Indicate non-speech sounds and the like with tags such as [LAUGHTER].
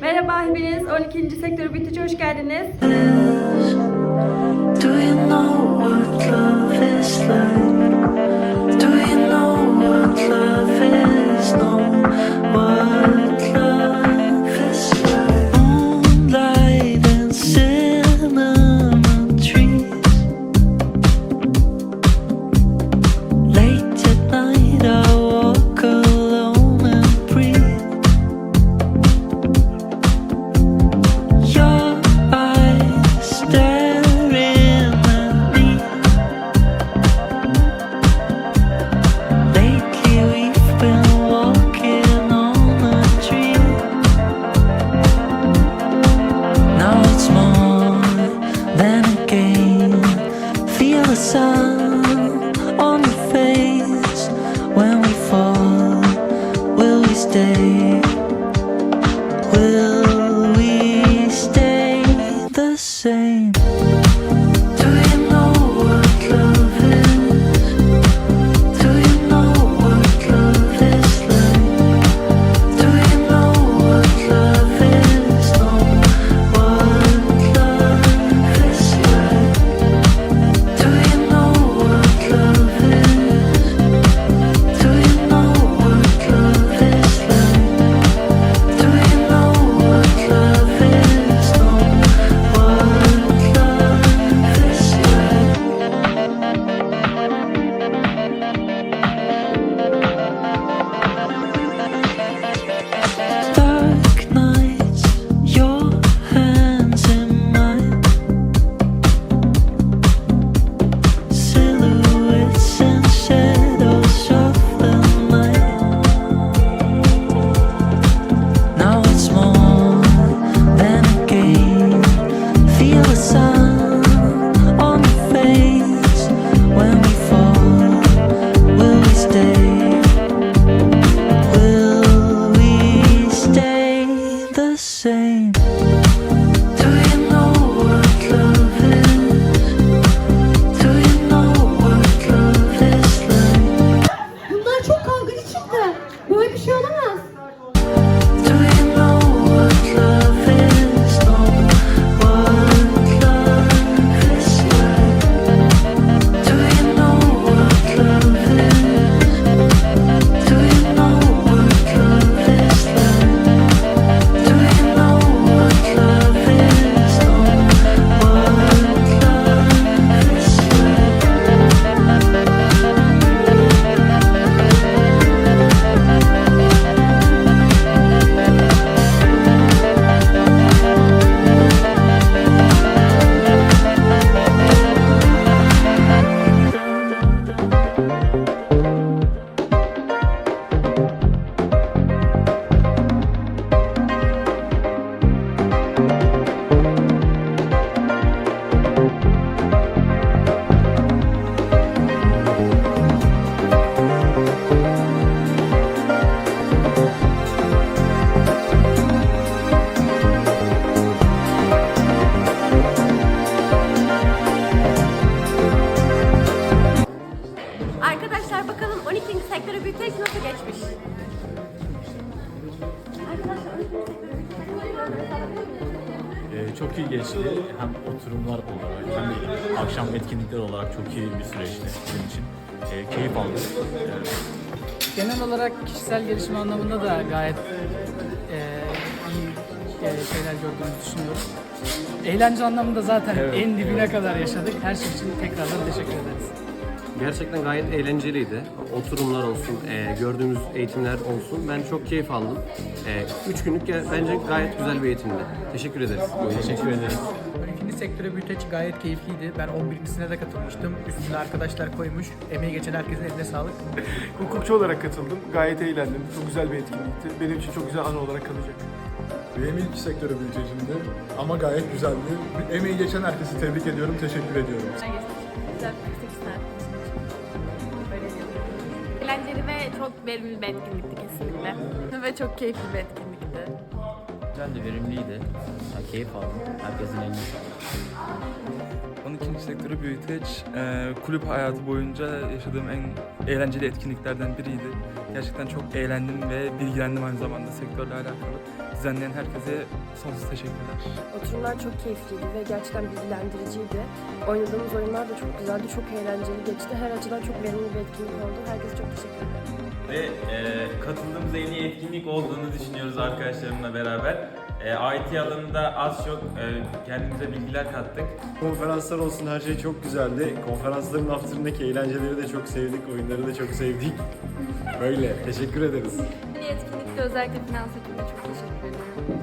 Merhaba hepiniz. 12. Sektör Bütücü hoş geldiniz. Do you know what love song. Çok iyi geçti. Hem oturumlar olarak hem de akşam etkinlikler olarak çok iyi bir süreçti bizim için. Ee, keyif aldık. Ee, Genel olarak kişisel gelişim anlamında da gayet e, iyi e, şeyler gördüğümüzü düşünüyorum. Eğlence anlamında zaten en dibine kadar yaşadık. Her şey için tekrardan teşekkür ederiz. Gerçekten gayet eğlenceliydi. Oturumlar olsun, e, gördüğümüz eğitimler olsun. Ben çok keyif aldım. 3 günlük ge- bence gayet güzel bir eğitimdi. Teşekkür ederiz. teşekkür ederiz. 12. sektöre büyüteç gayet keyifliydi. Ben 11.sine de katılmıştım. Üstüne arkadaşlar koymuş. Emeği geçen herkesin eline sağlık. [LAUGHS] Hukukçu olarak katıldım. Gayet eğlendim. Çok güzel bir etkinlikti. Benim için çok güzel anı olarak kalacak. Benim ilk sektörü büyütecimdi ama gayet güzeldi. Emeği geçen herkesi tebrik ediyorum, teşekkür ediyorum. Güzel, 8 saat. Eğlenceli ve çok verimli bir etkinlikti kesinlikle. Ve çok keyifli bir etkinlikti. Güzeldi, verimliydi. Ben keyif aldım. Herkesin eline sağlık. 12. sektörü büyüteç e, kulüp hayatı boyunca yaşadığım en eğlenceli etkinliklerden biriydi. Gerçekten çok eğlendim ve bilgilendim aynı zamanda sektörle alakalı. Düzenleyen herkese sonsuz teşekkürler. Oturumlar çok keyifliydi ve gerçekten bilgilendiriciydi. Oynadığımız oyunlar da çok güzeldi, çok eğlenceli geçti. Her açıdan çok verimli bir etkinlik oldu. Herkese çok teşekkür ederim. ve e, katıldığımız en iyi etkinlik olduğunu düşünüyoruz arkadaşlarımla beraber. E, IT alanında az çok e, kendimize bilgiler kattık. Konferanslar olsun her şey çok güzeldi. Konferansların after'ındaki eğlenceleri de çok sevdik, oyunları da çok sevdik. Böyle, teşekkür ederiz. etkinlikte özellikle finans ekibine çok teşekkür ederim.